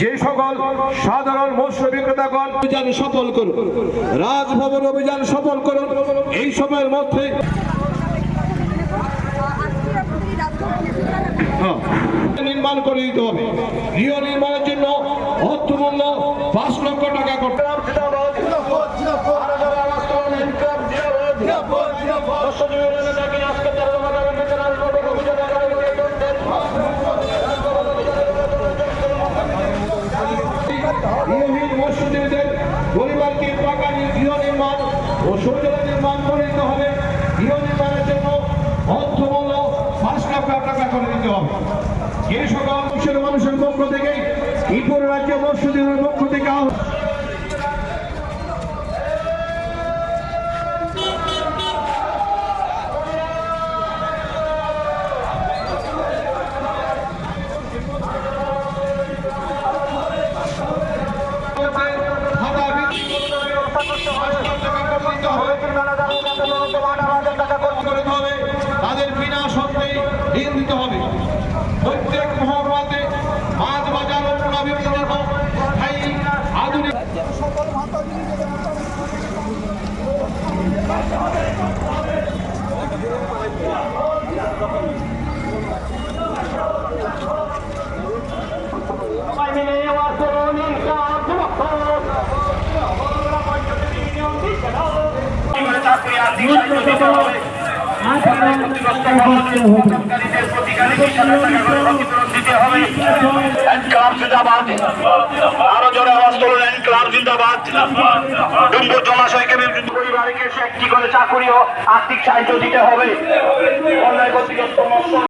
যে সকল সাধারণ মৎস্য বিক্রেতাগণ অভিযান সফল করুন রাজভবন অভিযান সফল করুন এই সময়ের মধ্যে হ্যাঁ, নির্মাণ করে দিতে হবে। গৃহ নির্মাণের জন্য অর্থমূল্য পাঁচ লক্ষ টাকা করতে গৃহহীন পরিবারকে পাকা গৃহ নির্মাণ ও শৌচালয় নির্মাণ করে দিতে হবে। গৃহ নির্মাণের জন্য অর্থমূল্য পাঁচ লাখ টাকা করে দিতে হবে। এই সকল অংশের মানুষের পক্ষ থেকে ত্রিপুরা রাজ্য মৎস্যজীবীর পক্ষ থেকে করে দিতে হবে। তাদের বিনা শর্তে ঋণ দিতে হবে। প্রত্যেক মহকুমাতে মাছ বাজার ও পুনর্বিবেচনার জন্য স্থায়ী আধুনিক সবাই মিলে আওয়াজ করুন ইনকাম যুবক চাকরি আর্থিক সাহায্য দিতে হবে ক্ষতিগ্রস্ত কর্মচারীদের প্রতি গাড়ি বিশ হাজার টাকা করে ক্ষতিপূরণ দিতে হবে এনক্লাব জিন্দাবাদ আরও জোরে আওয়াজ তুলুন, এনক্লাব জিন্দাবাদ। ডুম্বুর জলাশয়কে পরিবারকে একটি করে চাকরি ও আর্থিক সাহায্য দিতে হবে। অন্যায়